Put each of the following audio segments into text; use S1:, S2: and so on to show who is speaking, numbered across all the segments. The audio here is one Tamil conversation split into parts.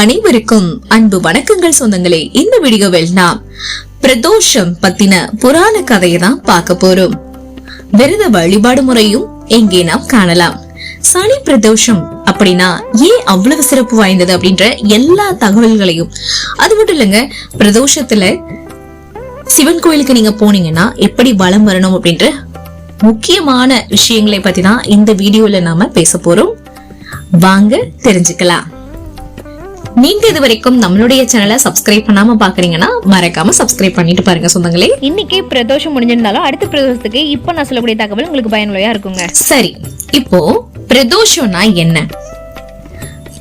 S1: அனைவருக்கும் அன்பு வணக்கங்கள் சொந்தங்களே. இந்த வீடியோவில் நாம் பிரதோஷம் பத்தின புராண கதையை தான் பார்க்க போறோம். விரத வழிபாடு முறையும் எங்கே நாம் காணலாம். சனி பிரதோஷம் அப்படின்னா ஏன் அவ்வளவு சிறப்பு வாய்ந்தது அப்படின்ற எல்லா தகவல்களையும். அது மட்டும் இல்லைங்க பிரதோஷத்துல சிவன் கோயிலுக்கு நீங்க போனீங்கன்னா எப்படி வளம் வரணும் அப்படின்ற முக்கியமான விஷயங்களை பத்தி தான் இந்த வீடியோல நாம பேச போறோம். வாங்க தெரிஞ்சுக்கலாம். நீங்க இது வரைக்கும் நம்மளுடைய சேனலை சப்ஸ்கிரைப் பண்ணாம பாக்குறீங்கன்னா மறக்காம சப்ஸ்கிரைப் பண்ணிட்டு பாருங்க சொந்தங்களே.
S2: இன்னைக்கு பிரதோஷம் முடிஞ்சிருந்தாலும் அடுத்த பிரதோஷத்துக்கு இப்போ நான் சொல்லக்கூடிய தகவல் உங்களுக்கு பயனுள்ளதா இருக்குங்க.
S1: சரி இப்போ பிரதோஷம்னா என்ன?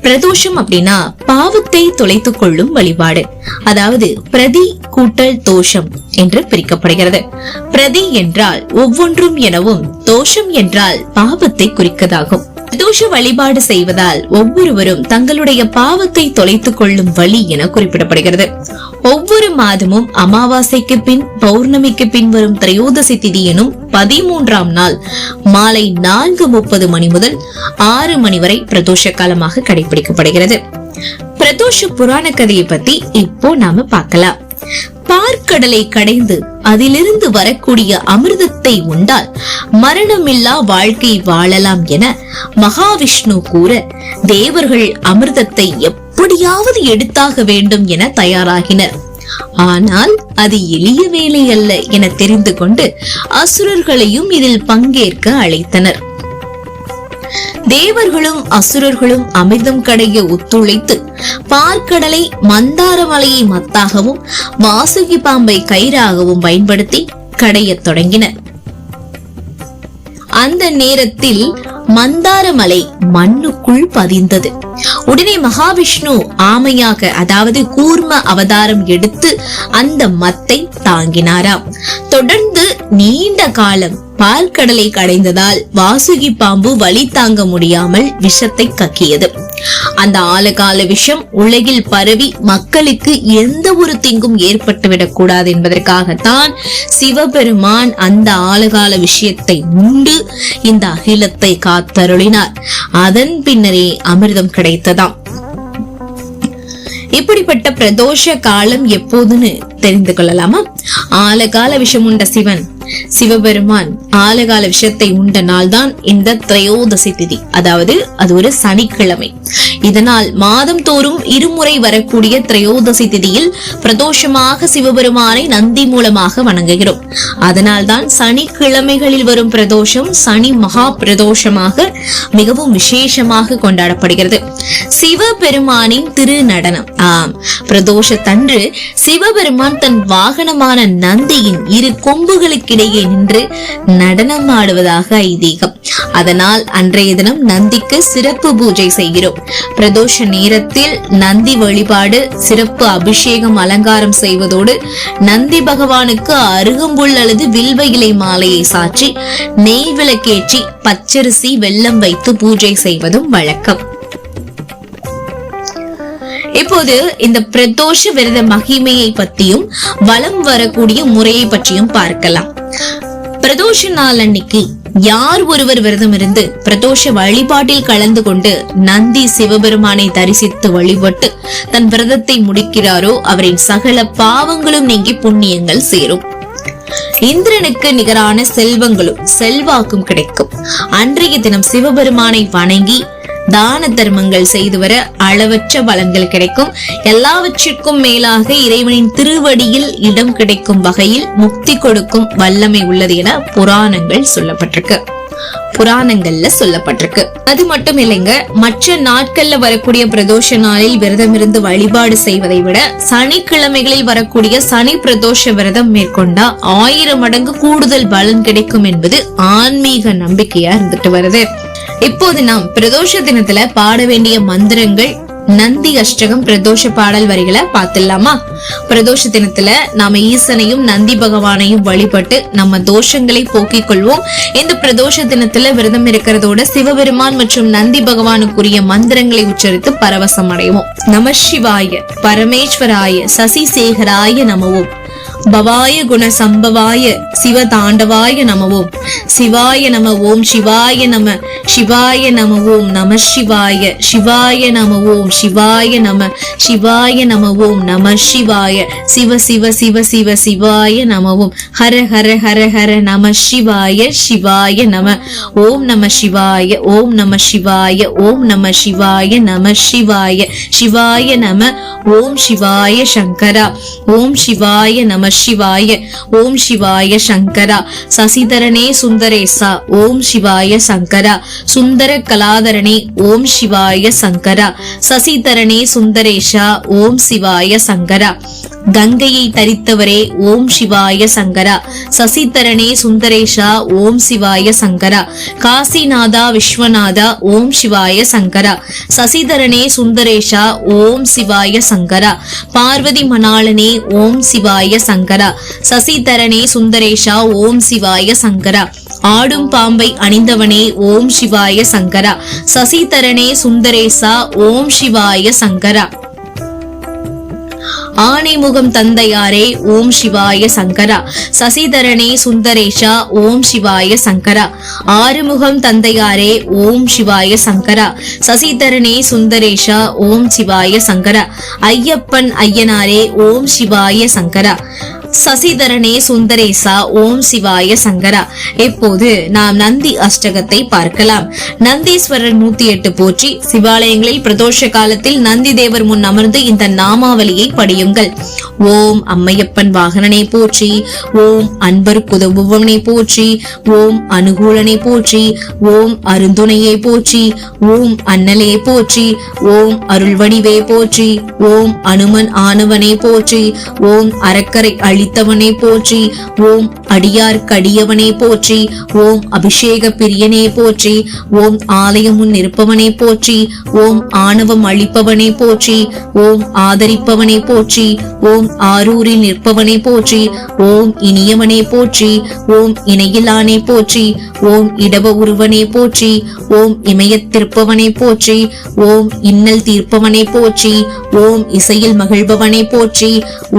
S1: பிரதோஷம் அப்படின்னா பாவத்தை தொலைத்துக் கொள்ளும் வழிபாடு. அதாவது பிரதி கூட்டல் தோஷம் என்று பிரிக்கப்படுகிறது. பிரதி என்றால் ஒவ்வொன்றும் எனவும் தோஷம் என்றால் பாவத்தை குறிக்கதாகும். பிரதோஷ வழிபாடு செய்வதால் ஒவ்வொருவரும் தங்களுடைய பாவத்தை தொலைத்துக் கொள்ளும் வழி என குறிப்பிடப்படுகிறது. ஒவ்வொரு மாதமும் அமாவாசைக்கு பின் பௌர்ணமிக்கு பின் வரும் திரையோதசி திதி எனும் பதிமூன்றாம் நாள் மாலை நான்கு முப்பது மணி முதல் ஆறு மணி வரை பிரதோஷ காலமாக கடைபிடிக்கப்படுகிறது. பிரதோஷ புராண கதையை பத்தி இப்போ நாம பார்க்கலாம். பார்க்கடலை கடைந்து அதிலிருந்து வரக்கூடிய அமிர்தத்தை உண்டால் மரணமில்லா வாழ்க்கை வாழலாம் என மகாவிஷ்ணு கூற தேவர்கள் அமிர்தத்தை எப்படியாவது எடுத்தாக வேண்டும் என தயாராகினர். ஆனால் அது எளிய வேலை அல்ல என தெரிந்து கொண்டு அசுரர்களையும் இதில் பங்கேற்க அழைத்தனர். தேவர்களும் அசுரர்களும் அமிர்தம் கடைய ஒத்துழைத்து பார்க்கடலை மந்தார மலையை மத்தாகவும் வாசுகி பாம்பை கயிறாகவும் பயன்படுத்தி கடையத் தொடங்கினர். அந்த நேரத்தில் மந்தாரமலை மண்ணுக்குள் பதிந்தது. உடனே மகாவிஷ்ணு ஆமையாக அதாவது கூர்ம அவதாரம் எடுத்து அந்த மத்தை தாங்கினாராம். தொடர்ந்து நீண்ட காலம் பால்கடலை கடைந்ததால் வாசுகி பாம்பு வலி தாங்க முடியாமல் விஷத்தை கக்கியது. அந்த ஆலகால விஷம் உலகில் பரவி மக்களுக்கு எந்த ஒரு திங்கும் ஏற்பட்டுவிடக் கூடாது என்பதற்காகத்தான் சிவபெருமான் அந்த ஆலகால விஷயத்தை உண்டு இந்த அகிலத்தை காத்தருளினார். அதன் பின்னரே அமிர்தம் கிடைத்ததாம். இப்படிப்பட்ட பிரதோஷ காலம் எப்போதுன்னு தெரிந்து கொள்ளலாமா? ஆலகால விஷம் உண்ட சிவன் சிவபெருமான் ஆலகால விஷத்தை உண்ட நாள்தான் இந்த திரையோதசி திதி. அதாவது அது ஒரு சனிக்கிழமை. இதனால் மாதம் தோறும் இருமுறை வரக்கூடிய திரையோதசி திதியில் பிரதோஷமாக சிவபெருமானை நந்தி மூலமாக வணங்குகிறோம். அதனால்தான் சனிக்கிழமைகளில் வரும் பிரதோஷம் சனி மகா பிரதோஷமாக மிகவும் விசேஷமாக கொண்டாடப்படுகிறது. சிவபெருமானின் திரு நடனம் ஆம் பிரதோஷத்தன்று சிவபெருமான் தன் வாகனமான நந்தியின் இரு கொம்புகளுக்கு கொம்புகளுக்கிடையே நின்று நடனம் ஆடுவதாக ஐதீகம். அதனால் அன்றைய தினம் நந்திக்கு சிறப்பு பூஜை செய்கிறோம். பிரதோஷ நேரத்தில் நந்தி வழிபாடு சிறப்பு அபிஷேகம் அலங்காரம் செய்வதோடு நந்தி பகவானுக்கு அருகம்புல் அல்லது வில்வ இலை மாலையை சாற்றி நெய் விளக்கேற்றி பச்சரிசி வெல்லம் வைத்து பூஜை செய்வதும் வழக்கம். இப்போது இந்த பிரதோஷ விரத மகிமையை பத்தியும் வலம் வரக்கூடிய முறையை பற்றியும் பார்க்கலாம். பிரதோஷ நாள் அன்னைக்கு யார் ஒருவர் விரதம் இருந்து பிரதோஷ வழிபாட்டில் கலந்து கொண்டு நந்தி சிவபெருமானை தரிசித்து வழிபட்டு தன் விரதத்தை முடிக்கிறாரோ அவரின் சகல பாவங்களும் நீங்கி புண்ணியங்கள் சேரும். இந்திரனுக்கு நிகரான செல்வங்களும் செல்வாக்கும் கிடைக்கும். அன்றைய தினம் சிவபெருமானை வணங்கி தான தர்மங்கள் செய்து வர அளவற்ற பலன்கள் கிடைக்கும். எல்லாவற்றிற்கும் மேலாக இறைவனின் திருவடியில் இடம் கிடைக்கும் வகையில் முக்தி கொடுக்கும் வல்லமை உள்ளது என புராணங்கள் சொல்லப்பட்டிருக்கு. புராணங்கள்ல சொல்லப்பட்டிருக்கு. அது மட்டும் இல்லைங்க மற்ற நாட்கள்ல வரக்கூடிய பிரதோஷ நாளில் விரதம் இருந்து வழிபாடு செய்வதை விட சனிக்கிழமைகளில் வரக்கூடிய சனி பிரதோஷ விரதம் மேற்கொண்டா ஆயிரம் மடங்கு கூடுதல் பலன் கிடைக்கும் என்பது ஆன்மீக நம்பிக்கையா இருந்துட்டு வருது. இப்போது நாம் பிரதோஷ தினத்துல பாட வேண்டிய மந்திரங்கள் நந்தி அஷ்டகம் பிரதோஷ பாடல் வரிகளை பார்த்துடலாமா? பிரதோஷ தினத்துல நாம ஈசனையும் நந்தி பகவானையும் வழிபட்டு நம்ம தோஷங்களை போக்கிக் கொள்வோம். இந்த பிரதோஷ தினத்துல விரதம் இருக்கிறதோட சிவபெருமான் மற்றும் நந்தி பகவானுக்குரிய மந்திரங்களை உச்சரித்து பரவசம் அடைவோம் நம சிவாய பரமேஸ்வராய சசிசேகராய நமவோம். பவாய குண சம்பவாய சிவ தாண்டவாய நம ஓம் சிவாய நம ஓம் சிவாய நம சிவாய நம ஓம் நம சிவாய சிவாய நம ஓம் சிவாய நம சிவாய நம ஓம் நம சிவாய சிவ சிவ சிவ சிவ சிவாய நம ஓம் ஹர ஹர ஹர ஹர நம சிவாய சிவாய நம ஓம் நம சிவாய ஓம் நம சிவாய ஓம் நம சிவாய நம சிவாய சிவாய நம ஓம் சிவாய சங்கரா ஓம் சிவாய நம சிவாய ஓம் சிவாய சங்கரா சசிதரனே சுந்தரேசா ஓம் சிவாய சங்கரா சுந்தர கலாதரனே ஓம் சிவாய சங்கரா சசிதரனே சுந்தரேஷா ஓம் சிவாய சங்கரா கங்கையை தரித்தவரே ஓம் சிவாய சங்கரா. சசிதரனே சுந்தரேஷா ஓம் சிவாய சங்கரா. காசிநாதா விஸ்வநாதா ஓம் சிவாய சங்கரா. சசிதரனே சுந்தரேஷா ஓம் சிவாய சங்கரா. பார்வதி மணாளனே ஓம் சிவாய சங்கரா. சசிதரனே சுந்தரேஷா ஓம் சிவாய சங்கரா. ஆடும் பாம்பை அணிந்தவனே ஓம் சிவாய சங்கரா. சசிதரனே சுந்தரேசா ஓம் சிவாய சங்கரா. ஆனைமுகம் தந்தையாரே ஓம் சிவாய சங்கரா. சசிதரனே சுந்தரேஷா ஓம் சிவாய சங்கரா. ஆறுமுகம் தந்தையாரே ஓம் சிவாய சங்கரா. சசிதரனே சுந்தரேஷா ஓம் சிவாய சங்கரா. ஐயப்பன் ஐயனாரே ஓம் சிவாய சங்கரா. சசிதரனே சுந்தரேசா ஓம் சிவாய சங்கரா. இப்போது நாம் நந்தி அஷ்டகத்தை பார்க்கலாம். நந்தீஸ்வரர் நூத்தி எட்டு போற்றி சிவாலயங்களில் பிரதோஷ காலத்தில் நந்தி தேவர் முன் அமர்ந்து இந்த நாமாவளியை படியுங்கள். ஓம் அம்மையப்பன் வாகனனை போற்றி ஓம் அன்பருக்கு உதவுபவனை போற்றி ஓம் அனுகூலனை போற்றி ஓம் அருந்துணையை போற்றி ஓம் அன்னலே போற்றி ஓம் அருள்வடிவே போற்றி ஓம் அனுமன் ஆனவனை போற்றி ஓம் அரக்கரை அழித்தவனை போற்றி ஓம் அடியார் கடியவனே போற்றி ஓம் அபிஷேக பிரியனே போற்றி ஓம் ஆலயம் முன் இருப்பவனே போற்றி ஓம் ஆணவம் அளிப்பவனே போற்றி ஓம் ஆதரிப்பவனே போற்றி ஓம் ஆரூரில் நிற்பவனே போற்றி ஓம் இனியவனே போற்றி ஓம் இணையிலானே போற்றி ஓம் இடவ உருவனே போற்றி ஓம் இமயத்திருப்பவனே போற்றி ஓம் இன்னல் தீர்ப்பவனே போற்றி ஓம் இசையில் மகிழ்பவனே போற்றி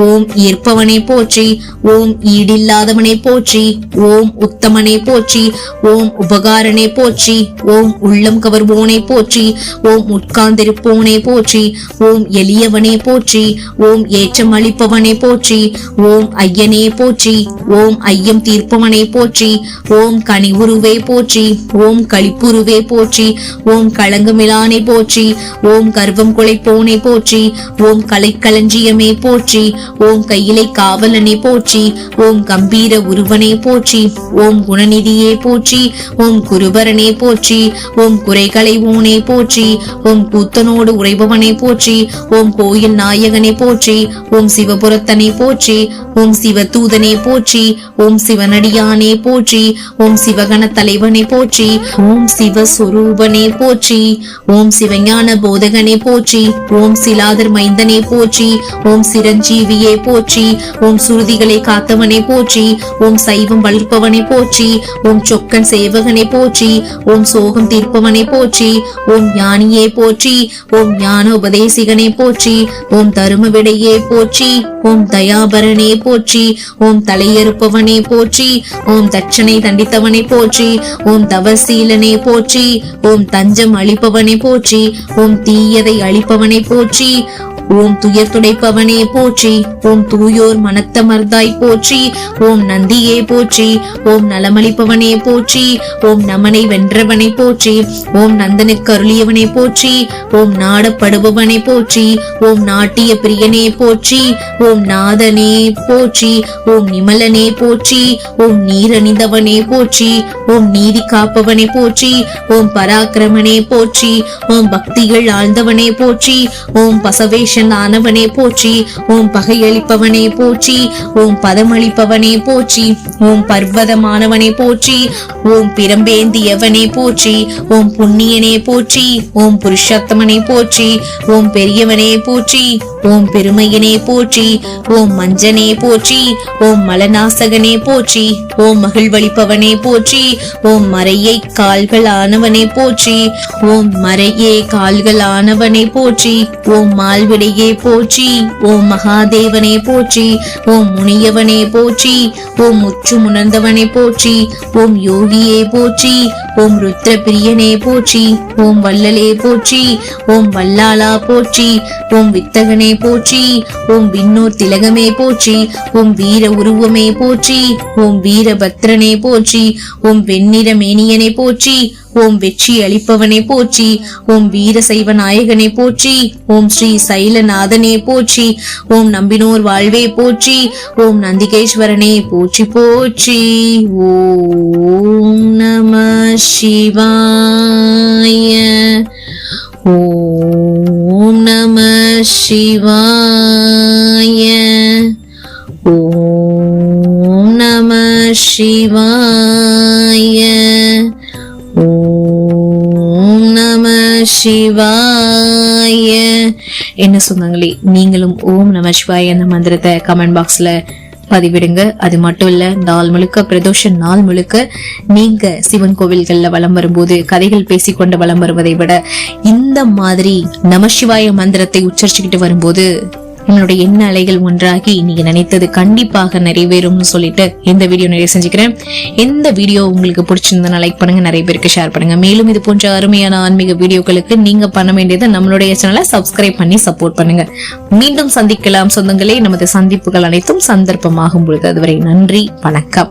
S1: ஓம் ஈர்ப்பவனே போற்றி ஓம் ஈடில்லாதவனே போற்றி ஓம் உத்தமனே போற்றி ஓம் உபகாரனே போற்றி ஓம் உள்ளம் கவர்வோனே போற்றி ஓம் உட்கார்ந்திருப்போனே போற்றி ஓம் எளியவனே போற்றி ஓம் ஏற்றம் அளிப்பவனே போற்றி ஓம் ஐயனே போற்றி ஓம் ஐயம் தீர்ப்பவனே போற்றி ஓம் கனிவுருவே போற்றி ஓம் களிப்புருவே போற்றி ஓம் களங்கமிலானே போற்றி ஓம் கர்வம் குலைப்போனே போற்றி ஓம் கலைக்களஞ்சியமே போற்றி ஓம் கையிலை காவலனே போற்றி ஓம் கம்பீர உருவனே போற்றி ஓம் குணநிதியே போற்றி ஓம் குருபரனே போற்றி ஓம் குறைகளை ஊனே போற்றி ஓம் கூத்தனோடு உறைபவனே போற்றி ஓம் கோயில் நாயகனே போற்றி ஓம் சிவபுரத்தனை போற்றி ஓம் சிவதூதனே போற்றி ஓம் சிவனடியானே போற்றி ஓம் சிவகண தலைவனே போற்றி ஓம் சிவஸ்வரூபனே போற்றி ஓம் சிவஞான போதகனே போற்றி ஓம் சிலாதர் மைந்தனே போற்றி ஓம் சிரஞ்சீவியே போற்றி ஓம் சுருதிகளை காத்தவனே போற்றி ஓம் சைவம் வளர்ப்பவனை போற்றி ஓம் சொக்கன் சேவகனை போற்றி ஓம் சோகம் தீர்ப்பவனை போற்றி ஓம் ஞானியே போற்றி ஓம் ஞான உபதேசிகனே போற்றி ஓம் தரும விடையே போற்றி ஓம் தயாபரனே போற்றி ஓம் தலையறுப்பவனே போற்றி ஓம் தட்சனை தண்டித்தவனே போற்றி ஓம் தவசீலனே போற்றி ஓம் தஞ்சம் அளிப்பவனை போற்றி ஓம் தீயதை அளிப்பவனை போற்றி ஓம் துயர் துடைப்பவனே போற்றி ஓம் தூயோர் மனத்தமர்தாய் போற்றி ஓம் நந்தியே போற்றி ஓம் நலமளிப்பவனே போற்றி ஓம் நமனை வென்றவனை போற்றி ஓம் நந்தனுக்கு அருளியவனை போற்றி ஓம் நாடப்படுபவனை போற்றி ஓம் நாட்டிய பிரியனே போற்றி ஓம் நாதனே போற்றி ஓம் நிமலனே போற்றி ஓம் நீரணிந்தவனே போற்றி ஓம் நீதி காப்பவனே போற்றி ஓம் பராக்கிரமனே போற்றி ஓம் பக்திகள் ஆழ்ந்தவனே போற்றி ஓம் பசவேஷன் ஆனவனே போற்றி ஓம் பகையளிப்பவனே போற்றி ஓம் பதமளிப்பவனே போற்றி ஓம் பர்வதமானவனே போற்றி ஓம் பிரம்பேந்தியவனே போற்றி ஓம் புண்ணியனே போற்றி ஓம் புருஷோத்தமனே போற்றி ஓம் பெரியவனே போற்றி ஓம் பெருமையனே போற்றி ஓம் மஞ்சனே போற்றி ஓம் மலநாசகனே போற்றி ஓம் மகிழ்வழிப்பவனே போற்றி ஓம் மறையை கால்களானவனே போற்றி ஓம் மறையே கால்களானவனே போற்றி ஓம் மால்விடை திருவடியே போற்றி ஓம் மகாதேவனே போற்றி ஓம் முனியவனே போற்றி ஓம் உச்சு முணர்ந்தவனே போற்றி ஓம் யோகியே போற்றி ஓம் ருத்ரபிரியனே போற்றி ஓம் வல்லலே போற்றி ஓம் வல்லாளா போற்றி ஓம் வித்தகனே போற்றி ஓம் விண்ணோர் திலகமே போற்றி ஓம் வீர உருவமே போற்றி ஓம் வீரபத்ரனே போற்றி ஓம் வெண்ணிற மேனியனே போற்றி ஓம் வெற்றி அளிப்பவனே போற்றி ஓம் வீரசைவ நாயகனே போற்றி ஓம் ஸ்ரீ சைலநாதனே போற்றி ஓம் நம்பினோர் வாழ்வே போற்றி ஓம் நந்திகேஸ்வரனே போற்றி போற்றி. ஓம் நம சிவாய. ஓம் நம சிவாய. ஓம் நம சிவாய. சிவாய என்ன சொன்னாங்களே? நீங்களும் ஓம் நம சிவாய அந்த மந்திரத்தை கமெண்ட் பாக்ஸ்ல பதிவிடுங்க. அது மட்டும் இல்ல நாள் முழுக்க பிரதோஷ நாள் முழுக்க நீங்க சிவன் கோவில்கள்ல வலம் வரும்போது கதைகள் பேசிக்கொண்டு வலம் வருவதை விட இந்த மாதிரி நமசிவாய மந்திரத்தை உச்சரிச்சுக்கிட்டு வரும்போது உங்களுடைய எண்ண அலைகள் ஒன்றாகி நீங்க நினைத்தது கண்டிப்பாக நிறைவேறும்னு சொல்லிட்டு இந்த வீடியோ நிறைய செஞ்சுக்கிறேன். இந்த வீடியோ உங்களுக்கு பிடிச்சிருந்தா லைக் பண்ணுங்க நிறைய பேருக்கு ஷேர் பண்ணுங்க. மேலும் இது போன்ற அருமையான ஆன்மீக வீடியோக்களுக்கு நீங்க பண்ண வேண்டியது நம்மளுடைய சேனலை சப்ஸ்கிரைப் பண்ணி சப்போர்ட் பண்ணுங்க. மீண்டும் சந்திக்கலாம் சொந்தங்களே. நமது சந்திப்புகள் அனைத்தும் சந்தர்ப்பமாகும் பொழுது. அதுவரை நன்றி வணக்கம்.